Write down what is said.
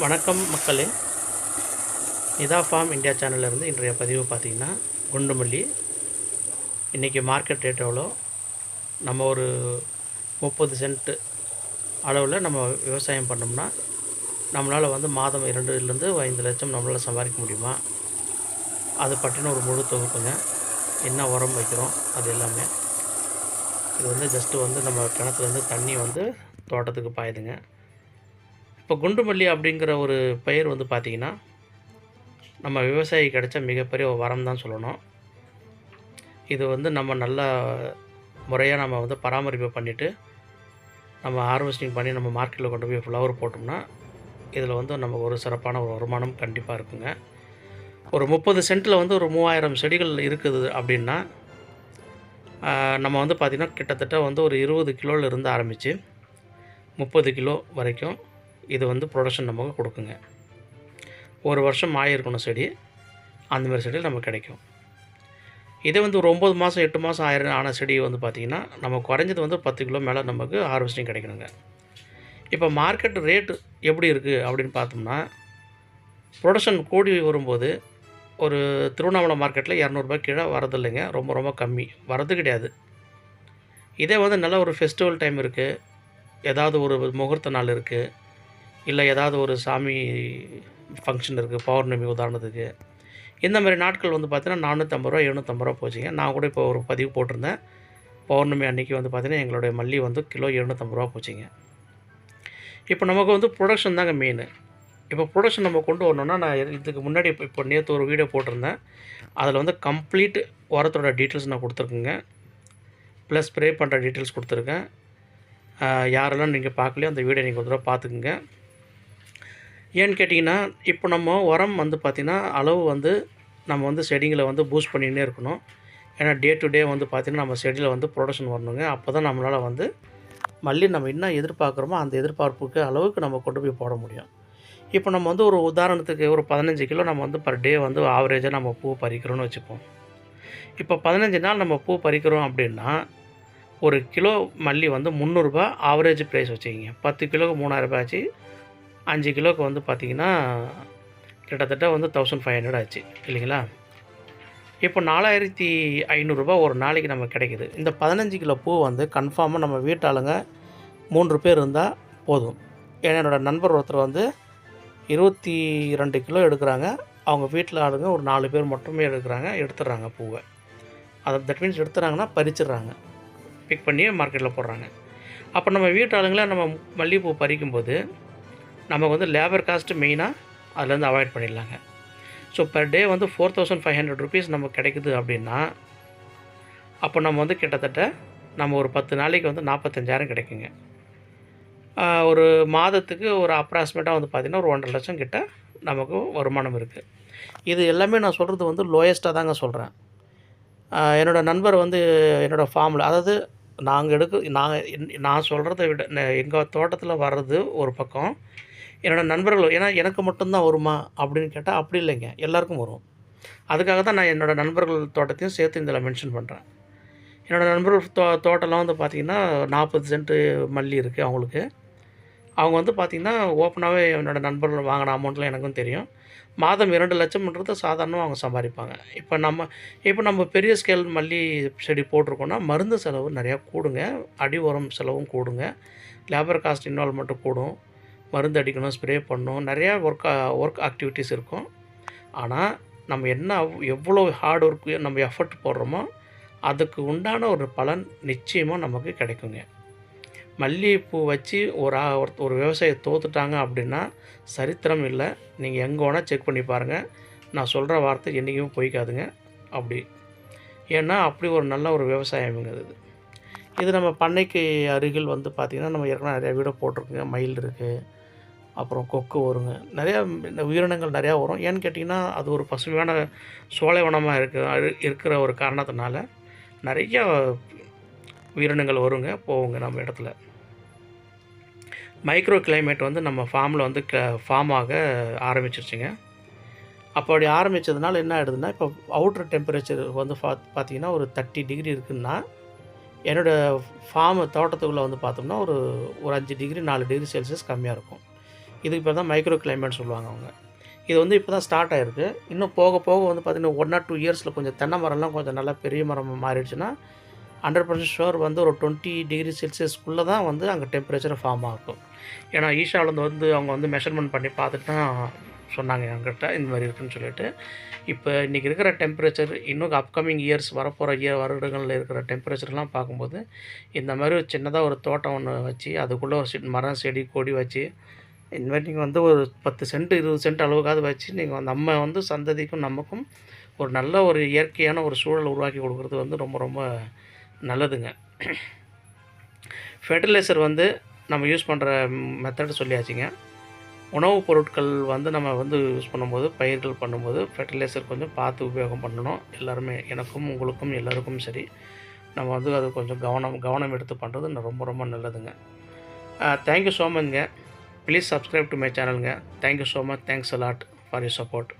வணக்கம் மக்களே. Nita form India சேனல்லேருந்து இன்றைய பதிவு பார்த்திங்கன்னா குண்டுமல்லி. இன்றைக்கி மார்க்கெட் ரேட் எவ்வளோ? நம்ம ஒரு முப்பது சென்ட்டு அளவில் நம்ம விவசாயம் பண்ணோம்னா நம்மளால் வந்து மாதம் இரண்டுலேருந்து ஐந்து லட்சம் நம்மளால் சம்பாதிக்க முடியுமா? அது பற்றின ஒரு முழு தொகுப்புங்க. என்ன உரம் வைக்கிறோம்? அது எல்லாமே. இது வந்து ஜஸ்ட்டு வந்து நம்ம கிணத்துலேருந்து தண்ணி வந்து தோட்டத்துக்கு பாயுதுங்க. இப்போ குண்டுமல்லி அப்படிங்கிற ஒரு பயிர் வந்து பார்த்திங்கன்னா நம்ம விவசாயி கிடைச்ச மிகப்பெரிய வரம் தான் சொல்லணும். இது வந்து நம்ம நல்லா முறையாக நம்ம வந்து பராமரிப்பு பண்ணிவிட்டு நம்ம ஹார்வெஸ்டிங் பண்ணி நம்ம மார்க்கெட்டில் கொண்டு போய் ஃப்ளவர் போட்டோம்னா இதில் வந்து நமக்கு ஒரு சிறப்பான ஒரு வருமானம் கண்டிப்பாக இருக்குங்க. ஒரு முப்பது சென்ட்டில் வந்து ஒரு மூவாயிரம் செடிகள் இருக்குது அப்படின்னா நம்ம வந்து பார்த்திங்கன்னா கிட்டத்தட்ட வந்து ஒரு இருபது கிலோவில் இருந்து ஆரம்பித்து முப்பது கிலோ வரைக்கும் இது வந்து ப்ரொடக்ஷன் நமக்கு கொடுக்குங்க. ஒரு வருஷம் ஆயிருக்கணும் செடி. அந்த மாதிரி செடி நமக்கு கிடைக்கும். இதே வந்து ஒரு ஒம்பது மாதம் எட்டு மாதம் ஆயிரம் ஆன செடி வந்து பார்த்திங்கன்னா நம்ம குறைஞ்சது வந்து பத்து கிலோ மேலே நமக்கு ஹார்வெஸ்டிங் கிடைக்கணுங்க. இப்போ மார்க்கெட் ரேட்டு எப்படி இருக்குது அப்படின்னு பார்த்தோம்னா ப்ரொடக்ஷன் கூடி வரும்போது ஒரு திருவண்ணாமலை மார்க்கெட்டில் இரநூறுபா கீழே வரதில்லைங்க. ரொம்ப ரொம்ப கம்மி. வரது கிடையாது. இதே வந்து நல்ல ஒரு ஃபெஸ்டிவல் டைம் இருக்குது ஏதாவது ஒரு முகூர்த்த நாள் இருக்குது இல்லை ஏதாவது ஒரு சாமி ஃபங்க்ஷன் இருக்குது பௌர்ணமி உதாரணத்துக்கு. இந்த மாதிரி நாட்கள் வந்து பார்த்தீங்கன்னா நானூற்றம்பது ரூபா எழுநூற்றம்பது ரூபா போச்சுங்க. நான் கூட இப்போ ஒரு பதிவு போட்டிருந்தேன். பௌர்ணமி அன்றைக்கி வந்து பார்த்தீங்கன்னா எங்களுடைய மல்லி வந்து கிலோ எழுநூற்றம்பது ரூபா போச்சுங்க. இப்போ நமக்கு வந்து ப்ரொடக்ஷன் தாங்க மெயின் இப்போ ப்ரொடக்ஷன் நம்ம கொண்டு வரணும்னா நான் இதுக்கு முன்னாடி இப்போ இப்போ நேற்று ஒரு வீடியோ போட்டிருந்தேன். அதில் வந்து கம்ப்ளீட் உரத்தோட டீட்டெயில்ஸ் நான் கொடுத்துருக்குங்க. ப்ளஸ் ஸ்ப்ரே பண்ணுற டீட்டெயில்ஸ் கொடுத்துருக்கேன். யாரெல்லாம் நீங்கள் பார்க்கலையோ அந்த வீடியோ நீங்கள் ஒரு தடவை பார்த்துக்குங்க. ஏன்னு கேட்டிங்கன்னா இப்போ நம்ம உரம் வந்து பார்த்திங்கன்னா அளவு வந்து நம்ம வந்து செடிங்களை வந்து பூஸ்ட் பண்ணிகிட்டே இருக்கணும். ஏன்னா டே டு டே வந்து பார்த்திங்கன்னா நம்ம செடியில் வந்து ப்ரொடக்ஷன் வரணுங்க. அப்போ தான் நம்மளால் வந்து மல்லி நம்ம என்ன எதிர்பார்க்குறோமோ அந்த எதிர்பார்ப்புக்கு அளவுக்கு நம்ம கொண்டு போய் போட முடியும். இப்போ நம்ம வந்து ஒரு உதாரணத்துக்கு ஒரு பதினஞ்சு கிலோ நம்ம வந்து பர் டே வந்து ஆவரேஜாக நம்ம பூ பறிக்கிறோன்னு வச்சுப்போம். இப்போ பதினஞ்சு நாள் நம்ம பூ பறிக்கிறோம் அப்படின்னா ஒரு கிலோ மல்லி வந்து முந்நூறுரூபா ஆவரேஜ் ப்ரைஸ் வச்சுக்கிங்க. பத்து கிலோவுக்கு மூணாயிரரூபா ஆச்சு. அஞ்சு கிலோக்கு வந்து பார்த்திங்கன்னா கிட்டத்தட்ட வந்து தௌசண்ட் ஃபைவ் ஹண்ட்ரட் ஆச்சு. இல்லைங்களா? இப்போ நாலாயிரத்தி ஐநூறுரூபா ஒரு நாளைக்கு நம்ம கிடைக்குது. இந்த பதினஞ்சு கிலோ பூ வந்து கன்ஃபார்மாக நம்ம வீட்டாளுங்க மூன்று பேர் இருந்தால் போதும். ஏன்னா என்னோடய நண்பர் ஒருத்தர் வந்து இருபத்தி ரெண்டு கிலோ எடுக்கிறாங்க. அவங்க வீட்டில் ஆளுங்க ஒரு நாலு பேர் மட்டுமே எடுக்கிறாங்க எடுத்துடுறாங்க பூவை. அதை தட் மீன்ஸ் எடுத்துறாங்கன்னா பறிச்சிடுறாங்க. பிக் பண்ணி மார்க்கெட்டில் போடுறாங்க. அப்போ நம்ம வீட்டு ஆளுங்கள நம்ம மல்லிகைப்பூ பறிக்கும்போது நமக்கு வந்து லேபர் காஸ்ட்டு மெயினாக அதுலேருந்து அவாய்ட் பண்ணிடலாங்க. ஸோ பர் டே வந்து four thousand five hundred rupees நமக்கு கிடைக்குது அப்படின்னா அப்போ நம்ம வந்து கிட்டத்தட்ட நம்ம ஒரு பத்து நாளைக்கு வந்து நாற்பத்தஞ்சாயிரம் கிடைக்குங்க. ஒரு மாதத்துக்கு ஒரு அப்ராக்சிமேட்டாக வந்து பார்த்திங்கன்னா ஒரு ஒன்றரை லட்சம் கிட்ட நமக்கு வருமானம் இருக்குது இது எல்லாமே நான் சொல்கிறது வந்து லோயஸ்ட்டாக தாங்க சொல்கிறேன் என்னோடய நண்பர் வந்து என்னோடய ஃபார்மில் அதாவது நாங்கள் எடுக்க நாங்கள் நான் சொல்கிறத விட எங்கள் தோட்டத்தில் வர்றது ஒரு பக்கம். என்னோடய நண்பர்கள் ஏன்னா எனக்கு மட்டும்தான் வருமா அப்படின்னு கேட்டால் அப்படி இல்லைங்க. எல்லாருக்கும் வரும். அதுக்காக தான் நான் என்னோடய நண்பர்கள் தோட்டத்தையும் சேர்த்து இதில் மென்ஷன் பண்ணுறேன் என்னோடய நண்பர்கள் தோ தோட்டம்லாம் வந்து பார்த்திங்கன்னா நாற்பது சென்ட்டு மல்லி இருக்குது அவங்களுக்கு. அவங்க வந்து பார்த்திங்கன்னா ஓப்பனாகவே என்னோடய நண்பர்கள் வாங்கின அமௌண்ட்டில் எனக்கும் தெரியும். மாதம் இரண்டு லட்சம்ன்றது சாதாரணமாக அவங்க சம்பாதிப்பாங்க. இப்போ நம்ம இப்போ நம்ம பெரிய ஸ்கேல் மல்லி செடி போட்டிருக்கோன்னா மருந்து செலவு நிறையா கூடுங்க. அடி உரம் செலவும் கூடுங்க. லேபர் காஸ்ட் இன்வால்மெண்ட்டும் கூடும். மருந்து அடிக்கணும் ஸ்ப்ரே பண்ணணும். நிறையா ஒர்க் ஒர்க் ஆக்டிவிட்டீஸ் இருக்கும். ஆனால் நம்ம என்ன அவ்- எவ்வளோ ஹார்ட் ஒர்க்கு நம்ம எஃபர்ட் போடுறோமோ அதுக்கு உண்டான ஒரு பலன் நிச்சயமாக நமக்கு கிடைக்குங்க. மல்லிகைப்பூ வச்சு ஒரு ஆ- ஒரு விவசாயி தோத்துட்டாங்க அப்படின்னா சரித்திரம் இல்லை. நீங்கள் எங்கே வேணால் செக் பண்ணி பாருங்கள் நான் சொல்கிற வார்த்தை என்றைக்குமே பொய்க்காதுங்க. அப்படி. ஏன்னா அப்படி ஒரு நல்ல ஒரு விவசாயம்ங்கிறது இது. இது நம்ம பண்ணைக்கு அருகில் வந்து பார்த்திங்கன்னா நம்ம ஏற்கனவே நிறையா வீடை போட்டிருக்குங்க. மயில் இருக்குது அப்புறம் கொக்கு வருங்க. நிறையா இந்த உயிரினங்கள் நிறையா வரும். ஏன்னு கேட்டிங்கன்னா அது ஒரு பசுமையான சோலைவனமாக இருக்க இருக்கிற ஒரு காரணத்தினால நிறையா உயிரினங்கள் வருங்க போகுங்க நம்ம இடத்துல. மைக்ரோ கிளைமேட் வந்து நம்ம ஃபார்மில் வந்து க ஃபார்ம் ஆக ஆரம்பிச்சிருச்சுங்க. அப்போ அப்படி ஆரம்பித்ததுனால என்ன ஆகிடுதுன்னா இப்போ அவுட்ரு டெம்பரேச்சர் வந்து பா பார்த்தீங்கன்னா ஒரு தேர்ட்டி டிகிரி இருக்குன்னா என்னோடய ஃபார்ம் தோட்டத்துக்குள்ளே வந்து பார்த்தோம்னா ஒரு ஒரு அஞ்சு டிகிரி நாலு டிகிரி செல்சியஸ் கம்மியாக இருக்கும். இதுக்கு பேர் தான் மைக்ரோ கிளைமேட் சொல்லுவாங்க அவங்க. இது வந்து இப்போ தான் ஸ்டார்ட் ஆகிருக்கு இன்னும் போக போக வந்து பார்த்திங்கன்னா ஒன் ஆர் டூ இயர்ஸில் கொஞ்சம் தென்னை மரம்லாம் கொஞ்சம் நல்லா பெரிய மரம் மாறிடுச்சுன்னா ஹண்ட்ரட் பர்சன்ட் ஷுவர் வந்து ஒரு டுவெண்ட்டி டிகிரி செல்சியஸ்க்குள்ளே தான் வந்து அங்கே டெம்பரேச்சர் ஃபார்ம் ஆகும். ஏன்னா ஈஷாவிலேருந்து வந்து அவங்க வந்து மெஷர்மெண்ட் பண்ணி பார்த்துட்டு தான் சொன்னாங்க என்கிட்ட இந்த மாதிரி இருக்குன்னு சொல்லிட்டு. இப்போ இன்றைக்கி இருக்கிற டெம்பரேச்சர் இன்னும் அப்கமிங் இயர்ஸ் வரப்போகிற இயர் வருடங்களில் இருக்கிற டெம்பரேச்சர்லாம் பார்க்கும்போது இந்த மாதிரி சின்னதாக ஒரு தோட்டம் ஒன்று வச்சு அதுக்குள்ளே ஒரு மரம் செடி கொடி வச்சு இந்த மாதிரி நீங்கள் வந்து ஒரு பத்து சென்ட் இருபது சென்ட் அளவுக்காவது வச்சு நீங்கள் நம்ம வந்து சந்ததிக்கும் நமக்கும் ஒரு நல்ல ஒரு இயற்கையான ஒரு சூழல் உருவாக்கி கொடுக்குறது வந்து ரொம்ப ரொம்ப நல்லதுங்க. ஃபெர்டிலைசர் வந்து நம்ம யூஸ் பண்ணுற மெத்தட் சொல்லியாச்சுங்க. உணவுப் பொருட்கள் வந்து நம்ம வந்து யூஸ் பண்ணும்போது பயிர்கள் பண்ணும்போது ஃபெர்டிலைசர் கொஞ்சம் பார்த்து உபயோகம் பண்ணணும். எல்லாருமே எனக்கும் உங்களுக்கும் எல்லாருக்கும் சரி. நம்ம வந்து அது கொஞ்சம் கவனம் கவனம் எடுத்து பண்ணுறது ரொம்ப ரொம்ப நல்லதுங்க. தேங்க்யூ ஸோ மச்ங்க please subscribe to my சேனலுங்க thank you so much thanks a lot for your support